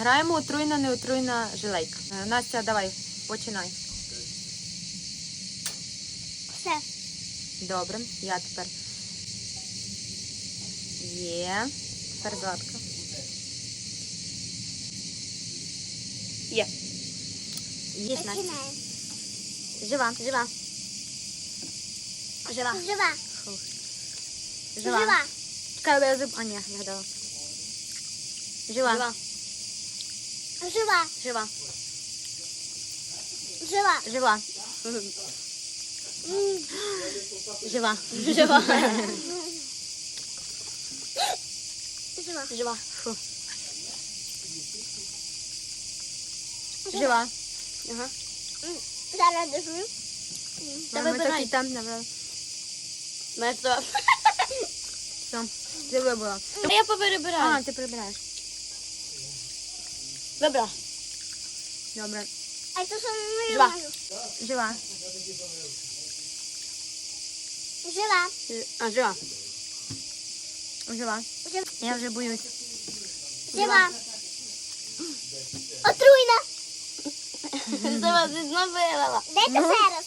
Граємо отруйна, неотруйна жилейка. Е, Настя, давай, починай. Все. Добре, я тепер. Є. Тепер Златка. Є. Є, Настя. Жива, жива. Жива. Жива. Фух. Жива. Жива. Чекай, я зуб. А, ні, не гадала. Жива. Жива. Жива. Жива. Жива. Жива. Жива. Жива. Жива. Жива. Фу. Жива. Ага. Зараз дожую. Та вибирай. там набрали. Мене то. Все. Ти вибрала. Я поперебираю. А, ти прибираєш. Добре. А то що ми Жива. можу? Жива. Жива. А, жива. Жива. Жива. Я вже боюсь. Жива. Отруйна. Ти знову виграла. Дайте Ну. ще раз.